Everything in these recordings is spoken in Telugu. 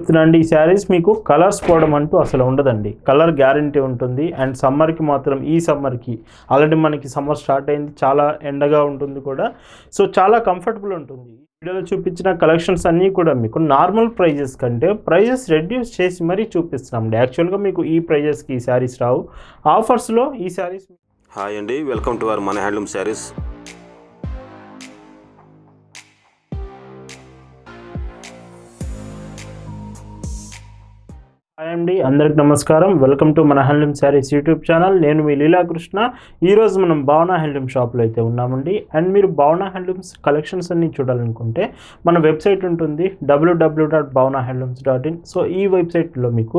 చెప్తున్నాండి ఈ శారీస్ మీకు కలర్స్ పోవడం అంటూ అసలు ఉండదండి. కలర్ గ్యారంటీ ఉంటుంది. అండ్ సమ్మర్కి మాత్రం ఈ సమ్మర్కి ఆల్రెడీ మనకి సమ్మర్ స్టార్ట్ అయింది. చాలా ఎండగా ఉంటుంది కూడా. సో చాలా కంఫర్టబుల్ ఉంటుంది. వీడియోలో చూపించిన కలెక్షన్స్ అన్నీ కూడా మీకు నార్మల్ ప్రైజెస్ కంటే ప్రైజెస్ రెడ్యూస్ చేసి మరీ చూపిస్తున్నామండి. యాక్చువల్గా మీకు ఈ ప్రైజెస్కి ఈ శారీస్ రావు. ఆఫర్స్లో ఈ శారీస్ హాయ్ అండి. వెల్కమ్ టు అవర్ మన హ్యాండ్లూమ్ శారీస్. హాయ్ అండి అందరికి నమస్కారం. వెల్కమ్ టు మన హ్యాండ్లూమ్ శారీస్ యూట్యూబ్ ఛానల్ నేను మీ లీలాకృష్ణ ఈరోజు మనం భావన హ్యాండ్లూమ్ షాప్లో అయితే ఉన్నామండి. అండ్ మీరు భావన హ్యాండ్లూమ్స్ కలెక్షన్స్ అన్ని చూడాలనుకుంటే మన వెబ్సైట్ ఉంటుంది W W dot Bhavana handlooms dot in so ఈ వెబ్సైట్లో మీకు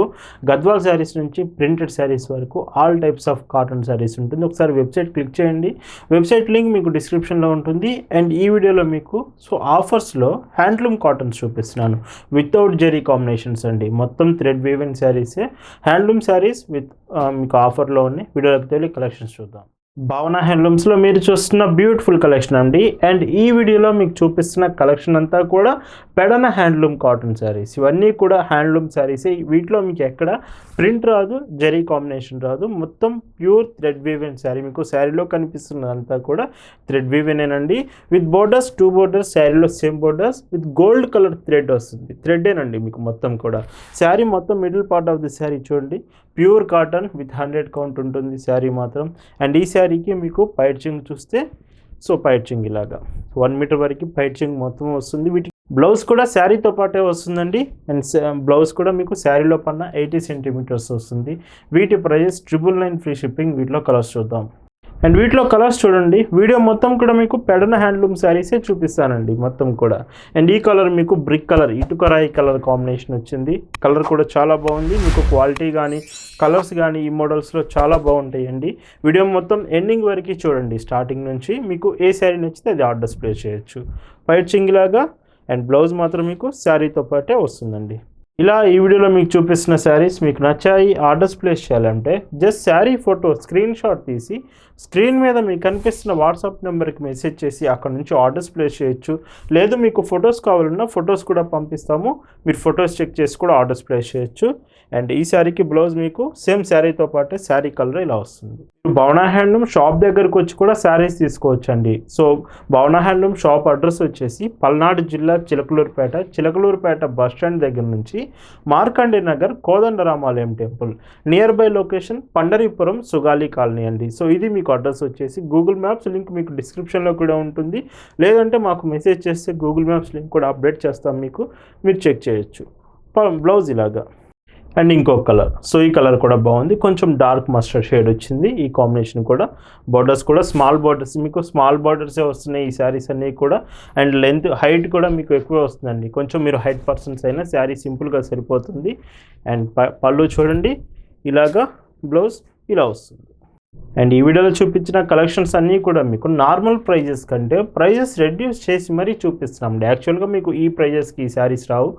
గద్వాల్ శారీస్ నుంచి ప్రింటెడ్ శారీస్ వరకు all types of cotton saris ఉంటుంది. ఒకసారి వెబ్సైట్ క్లిక్ చేయండి. వెబ్సైట్ లింక్ మీకు డిస్క్రిప్షన్లో ఉంటుంది. అండ్ ఈ వీడియోలో మీకు సో ఆఫర్స్లో హ్యాండ్లూమ్ కాటన్స్ చూపిస్తున్నాను. వితౌట్ జెరీ కాంబినేషన్స్ అండి. మొత్తం థ్రెడ్ వీవెన్ శారీసే హ్యాండ్లూమ్ శారీస్ విత్ మీకు ఆఫర్లో ఉన్నాయి. వీడియోలోకి తెలియ కలెక్షన్స్ చూద్దాం. భావన హ్యాండ్లూమ్స్లో మీరు చూస్తున్న బ్యూటిఫుల్ కలెక్షన్ అండి. అండ్ ఈ వీడియోలో మీకు చూపిస్తున్న కలెక్షన్ అంతా కూడా పెడన హ్యాండ్లూమ్ కాటన్ శారీస్. ఇవన్నీ కూడా హ్యాండ్లూమ్ శారీసే వీటిలో మీకు ఎక్కడ ప్రింట్ రాదు జరీ కాంబినేషన్ రాదు. మొత్తం ప్యూర్ థ్రెడ్ వీవెన్ శారీ. మీకు శారీలో కనిపిస్తున్నదంతా కూడా థ్రెడ్ వీవెనేనండి విత్ బోర్డర్స్ టూ బోర్డర్స్ శారీలో same borders with gold colour thread వస్తుంది. థ్రెడ్డేనండి మీకు మొత్తం కూడా. శారీ మొత్తం middle part of the sari చూడండి. Pure cotton with hundred count ఉంటుంది శారీ మాత్రం. అండ్ ఈ శారీకి మీకు పైడ్చింగ్ చూస్తే సో పైడ్చింగ్ ఇలాగా. వన్ మీటర్ వరకు పైడ్చింగ్ మొత్తం వస్తుంది. వీటి బ్లౌజ్ కూడా శారీతో పాటే వస్తుందండి. అండ్ బ్లౌజ్ కూడా మీకు శారీలో పన్న ఎయిటీ సెంటీమీటర్స్ వస్తుంది. వీటి prices triple nine free shipping. వీటిలో కలర్స్ చూద్దాం. అండ్ వీటిలో కలర్స్ చూడండి. వీడియో మొత్తం కూడా మీకు పెడన హ్యాండ్లూమ్ శారీసే చూపిస్తానండి మొత్తం కూడా. అండ్ ఈ కలర్ మీకు బ్రిక్ కలర్ ఇటుకరాయి కలర్ కాంబినేషన్ వచ్చింది. కలర్ కూడా చాలా బాగుంది. మీకు క్వాలిటీ కానీ కలర్స్ కానీ ఈ మోడల్స్లో చాలా బాగుంటాయండి. వీడియో మొత్తం ఎండింగ్ వరకు చూడండి. స్టార్టింగ్ నుంచి మీకు ఏ శారీ నచ్చితే అది ఆర్డర్స్ ప్లేస్ చేయొచ్చు. వైట్ చింగిలాగా అండ్ బ్లౌజ్ మాత్రం మీకు శారీతో పాటే వస్తుందండి. ఇలా ఈ వీడియోలో మీకు చూపిస్తున్న శారీస్ మీకు నచ్చాయి ఆర్డర్స్ ప్లేస్ చేయాలంటే just sari photo screenshot తీసి స్క్రీన్ మీద మీకు కనిపిస్తున్న వాట్సాప్ నెంబర్కి మెసేజ్ చేసి అక్కడ నుంచి ఆర్డర్స్ ప్లేస్ చేయొచ్చు. లేదు మీకు ఫొటోస్ కావాలన్నా ఫొటోస్ కూడా పంపిస్తాము. మీరు ఫొటోస్ చెక్ చేసి కూడా ఆర్డర్స్ ప్లేస్ చేయొచ్చు. అండ్ ఈ శారీకి బ్లౌజ్ మీకు సేమ్ శారీతో పాటే శారీ కలర్ ఇలా వస్తుంది. భవనా హ్యాండ్లూమ్ షాప్ దగ్గరకు వచ్చి కూడా శారీస్ తీసుకోవచ్చు అండి so Bhavana handloom shop address వచ్చేసి పల్నాడు జిల్లా చిలకలూరుపేట చిలకలూరుపేట బస్ స్టాండ్ దగ్గర నుంచి Markande Nagar Kodandaramalayam temple. Near by location Pandharipuram Sugali colony అండి. సో ఇది మీకు అడ్రస్ వచ్చేసి గూగుల్ మ్యాప్స్ లింక్ మీకు డిస్క్రిప్షన్లో కూడా ఉంటుంది. లేదంటే మాకు మెసేజ్ చేస్తే గూగుల్ మ్యాప్స్ లింక్ కూడా అప్డేట్ చేస్తాం మీకు. మీరు చెక్ చేయొచ్చు. బ్లౌజ్ ఇలాగా. అండ్ ఇంకో కలర్. సో ఈ కలర్ కూడా బాగుంది. కొంచెం డార్క్ మస్టర్డ్ షేడ్ వచ్చింది. ఈ కాంబినేషన్ కూడా బార్డర్స్ కూడా స్మాల్ బార్డర్స్. మీకు స్మాల్ బార్డర్సే వస్తున్నాయి ఈ శారీస్ అన్నీ కూడా. అండ్ లెంత్ హైట్ కూడా మీకు ఎక్కువ వస్తుందండి. కొంచెం మీరు హైట్ పర్సన్స్ అయినా శారీ సింపుల్గా సరిపోతుంది. అండ్ పళ్ళు చూడండి. ఇలాగా బ్లౌజ్ ఇలా వస్తుంది. అండ్ ఈ వీడియోలో చూపించిన కలెక్షన్స్ అన్నీ కూడా మీకు నార్మల్ ప్రైజెస్ కంటే ప్రైజెస్ రెడ్యూస్ చేసి మరీ చూపిస్తున్నాం. యాక్చువల్గా మీకు ఈ ప్రైజెస్కి ఈ శారీస్ రావు.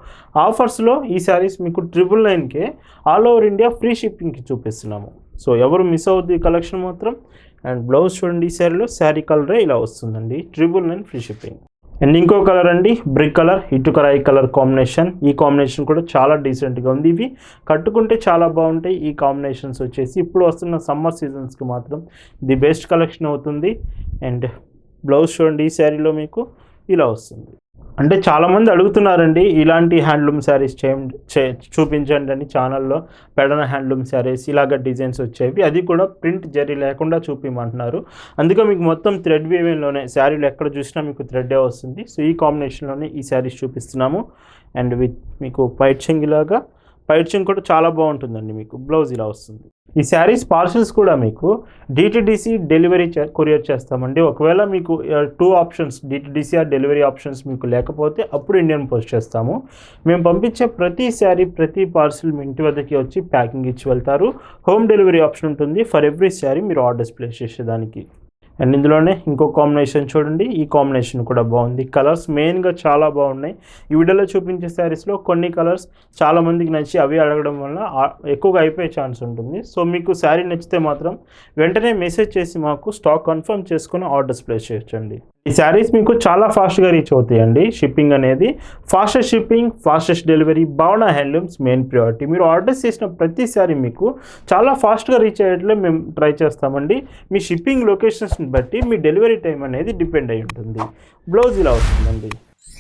ఆఫర్స్లో ఈ శారీస్ మీకు ట్రిపుల్ నైన్కే ఆల్ ఓవర్ ఇండియా ఫ్రీ షిప్పింగ్కి చూపిస్తున్నాము. సో ఎవరు మిస్ అవుద్ది ఈ కలెక్షన్ మాత్రం? అండ్ బ్లౌజ్ చూడండి ఈ శారీలో శారీ కలరే ఇలా వస్తుందండి. Triple nine free shipping and ఇంకో కలర్ అండి బ్రిక్ కలర్ ఇటుకరాయి కలర్ కాంబినేషన్ ఈ కాంబినేషన్ కూడా చాలా డీసెంట్గా ఉంది. ఇవి కట్టుకుంటే చాలా బాగుంటాయి. ఈ కాంబినేషన్స్ వచ్చేసి ఇప్పుడు వస్తున్న సమ్మర్ సీజన్స్కి మాత్రం ది బెస్ట్ కలెక్షన్ అవుతుంది. అండ్ బ్లౌజ్ చూడండి ఈ శారీలో మీకు ఇలా వస్తుంది. అంటే చాలామంది అడుగుతున్నారండి ఇలాంటి హ్యాండ్లూమ్ శారీస్ చేయండి చే చూపించండి అని ఛానల్లో పెడన హ్యాండ్లూమ్ శారీస్ ఇలాగ డిజైన్స్ వచ్చేవి. అది కూడా ప్రింట్ జరీ లేకుండా చూపించమంటున్నారు అందుకే మీకు మొత్తం థ్రెడ్ వీవింగ్లోనే శారీలు ఎక్కడ చూసినా మీకు థ్రెడ్డే వస్తుంది. సో ఈ కాంబినేషన్లోనే ఈ శారీస్ చూపిస్తున్నాము. అండ్ విత్ మీకు పైట్చింగ్ ఇలాగా పైట్చింగ్ కూడా చాలా బాగుంటుందండి మీకు. బ్లౌజ్ ఇలా వస్తుంది. ఈ శారీస్ పార్సల్స్ కూడా మీకు డిటిడిసి డెలివరీ కొరియర్ చేస్తామండి. ఒకవేళ మీకు two options DTDC or delivery options మీకు లేకపోతే అప్పుడు ఇండియన్ పోస్ట్ చేస్తాము. మేము పంపించే ప్రతి శారీ ప్రతి పార్సల్ మీ ఇంటి వద్దకి వచ్చి ప్యాకింగ్ ఇచ్చి వెళ్తారు. హోమ్ డెలివరీ ఆప్షన్ ఉంటుంది. ఫర్ ఎవ్రీ శారీ మీరు ఆర్డర్స్ ప్లేస్ చేసేదానికి. అండ్ ఇందులోనే ఇంకో కాంబినేషన్ చూడండి. ఈ కాంబినేషన్ కూడా బాగుంది. కలర్స్ మెయిన్గా చాలా బాగున్నాయి. ఈ వీడియోలో చూపించే శారీస్లో కొన్ని కలర్స్ చాలామందికి నచ్చి అవి అడగడం వల్ల ఎక్కువగా అయిపోయే ఛాన్స్ ఉంటుంది. సో మీకు శారీ నచ్చితే మాత్రం వెంటనే మెసేజ్ చేసి మాకు స్టాక్ కన్ఫర్మ్ చేసుకుని ఆర్డర్స్ ప్లేస్ చేయొచ్చండి. ఈ శారీస్ మీకు చాలా ఫాస్ట్గా రీచ్ అవుతాయండి. షిప్పింగ్ అనేది fastest shipping fastest delivery Bhavana handlooms main priority మీరు ఆర్డర్ చేసిన ప్రతి శారీ మీకు చాలా ఫాస్ట్గా రీచ్ అయ్యేట్లే మేము ట్రై చేస్తామండి. మీ షిప్పింగ్ లొకేషన్స్ని బట్టి మీ డెలివరీ టైం అనేది డిపెండ్ అయి ఉంటుంది. బ్లౌజ్ ఇలా వస్తుందండి.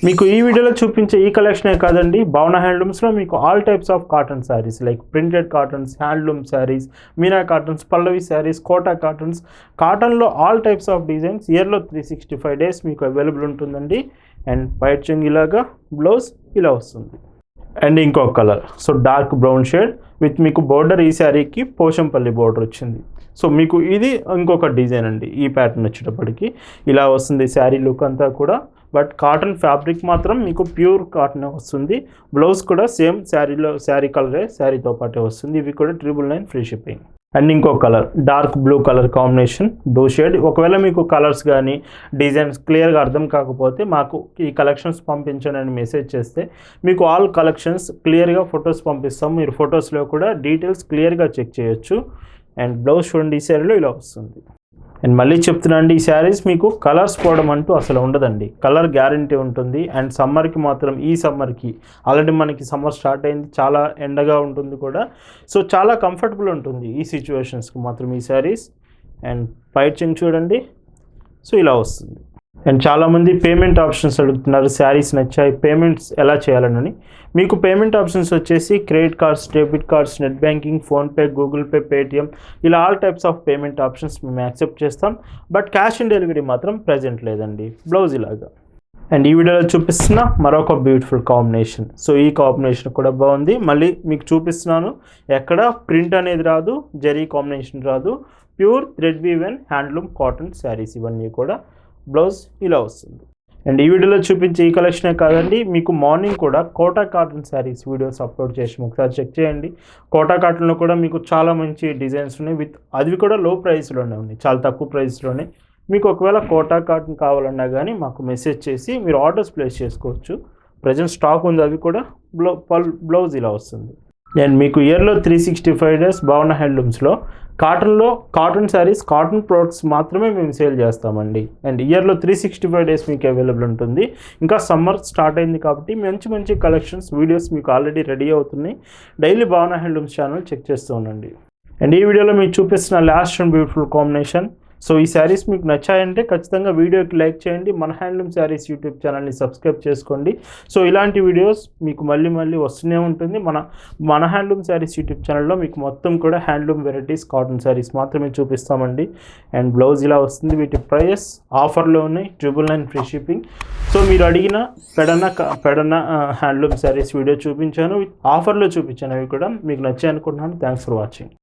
మీకు ఈ వీడియోలో చూపించే ఈ కలెక్షనే కాదండి. భవన హ్యాండ్లూమ్స్లో మీకు all types of cotton saris like printed cottons handloom saris Meena cottons Pallavi saris Kota cottons కాటన్లో ఆల్ టైప్స్ ఆఫ్ డిజైన్స్ ఇయర్లో త్రీ సిక్స్టీ ఫైవ్ డేస్ మీకు అవైలబుల్ ఉంటుందండి. అండ్ పైట్ చెంగ్ ఇలాగా బ్లౌజ్ ఇలా వస్తుంది. అండ్ ఇంకొక colour so dark brown shade with మీకు బోర్డర్ ఈ శారీకి పోషంపల్లి బోర్డర్ వచ్చింది. సో మీకు ఇది ఇంకొక డిజైన్ అండి ఈ ప్యాటర్న్ వచ్చేటప్పటికి. ఇలా వస్తుంది శారీ లుక్ అంతా కూడా. బట్ కాటన్ ఫ్యాబ్రిక్ మాత్రం మీకు ప్యూర్ కాటన్ వస్తుంది. బ్లౌజ్ కూడా సేమ్ శారీలో శారీ కలరే శారీతో పాటే వస్తుంది. ఇవి కూడా triple nine free shipping and ఇంకో colour dark blue colour combination blue shade ఒకవేళ మీకు కలర్స్ కానీ డిజైన్స్ క్లియర్గా అర్థం కాకపోతే మాకు ఈ కలెక్షన్స్ పంపించండి అని మెసేజ్ చేస్తే మీకు ఆల్ కలెక్షన్స్ క్లియర్గా ఫొటోస్ పంపిస్తాం. మీరు ఫొటోస్లో కూడా డీటెయిల్స్ క్లియర్గా చెక్ చేయొచ్చు. అండ్ బ్లౌజ్ చూడండి ఈ శారీలో ఇలా వస్తుంది. అండ్ మళ్ళీ చెప్తున్నాండి ఈ శారీస్ మీకు కలర్స్ పోవడం అంటూ అసలు ఉండదండి. కలర్ గ్యారంటీ ఉంటుంది. అండ్ సమ్మర్కి మాత్రం ఈ సమ్మర్కి ఆల్రెడీ మనకి సమ్మర్ స్టార్ట్ అయింది చాలా ఎండగా ఉంటుంది కూడా. సో చాలా కంఫర్టబుల్ ఉంటుంది ఈ సిచ్యువేషన్స్కి మాత్రం ఈ శారీస్. అండ్ పైచింగ్ చూడండి. సో ఇలా వస్తుంది. అండ్ చాలామంది పేమెంట్ ఆప్షన్స్ అడుగుతున్నారు శారీస్ నచ్చాయి పేమెంట్స్ ఎలా చేయాలని మీకు పేమెంట్ ఆప్షన్స్ వచ్చేసి credit cards debit cards net banking PhonePe Google Pay Paytm ఇలా all types of payment options మేము యాక్సెప్ట్ చేస్తాం. బట్ క్యాష్ ఆన్ డెలివరీ మాత్రం ప్రజెంట్ లేదండి బ్లౌజ్ ఇలాగా. అండ్ ఈ వీడియోలో చూపిస్తున్న మరొక బ్యూటిఫుల్ కాంబినేషన్. సో ఈ కాంబినేషన్ కూడా బాగుంది. మళ్ళీ మీకు చూపిస్తున్నాను ఎక్కడ ప్రింట్ అనేది రాదు జరీ కాంబినేషన్ రాదు. Pure thread woven handloom cotton saris ఇవన్నీ కూడా బ్లౌజ్ ఇలా వస్తుంది. అండ్ ఈ వీడియోలో చూపించే ఈ కలెక్షనే కాదండి మీకు మార్నింగ్ కూడా Kota cotton saris videos upload చేసి ఒకసారి చెక్ చేయండి. కోటా కాటన్లో కూడా మీకు చాలా మంచి డిజైన్స్ ఉన్నాయి. విత్ అవి కూడా లో ప్రైస్లోనే ఉన్నాయి. చాలా తక్కువ ప్రైస్లోనే. మీకు ఒకవేళ కోటా కాటన్ కావాలన్నా కానీ మాకు మెసేజ్ చేసి మీరు ఆర్డర్స్ ప్లేస్ చేసుకోవచ్చు. ప్రజెంట్ స్టాక్ ఉంది అవి కూడా బ్లౌ పల్ బ్లౌజ్ ఇలా వస్తుంది. నేను మీకు ఇయర్లో త్రీ సిక్స్టీ ఫైవ్ డేస్ భవన హ్యాండ్లూమ్స్లో కాటన్లో కాటన్ శారీస్ కాటన్ ప్రోడక్ట్స్ మాత్రమే మేము సేల్ చేస్తామండి. అండ్ ఇయర్లో త్రీ సిక్స్టీ ఫైవ్ డేస్ మీకు అవైలబుల్ ఉంటుంది. ఇంకా సమ్మర్ స్టార్ట్ అయింది కాబట్టి మంచి మంచి కలెక్షన్స్ వీడియోస్ మీకు ఆల్రెడీ రెడీ అవుతున్నాయి. Daily Bhavana handlooms channel check చేస్తూ ఉండండి. అండ్ ఈ వీడియోలో మీకు చూపిస్తున్న last and beautiful combination so ఈ శారీస్ మీకు నచ్చాయంటే ఖచ్చితంగా వీడియోకి లైక్ చేయండి మన హ్యాండ్లూమ్ శారీస్ యూట్యూబ్ ఛానల్ని సబ్స్క్రైబ్ చేసుకోండి. సో ఇలాంటి వీడియోస్ మీకు మళ్ళీ మళ్ళీ వస్తూనే ఉంటుంది. మన మన హ్యాండ్లూమ్ శారీస్ యూట్యూబ్ ఛానల్లో మీకు మొత్తం కూడా హ్యాండ్లూమ్ వెరైటీస్ కాటన్ శారీస్ మాత్రమే చూపిస్తామండి. అండ్ బ్లౌజ్ ఇలా వస్తుంది వీటి ప్రైస్ ఆఫర్లో ఉన్నాయి triple nine free shipping. So మీరు అడిగిన పెడన పెడన హ్యాండ్లూమ్ శారీస్ వీడియో చూపించాను ఆఫర్లో చూపించాను అవి కూడా మీకు నచ్చాయి అనుకుంటున్నాను. Thanks for watching.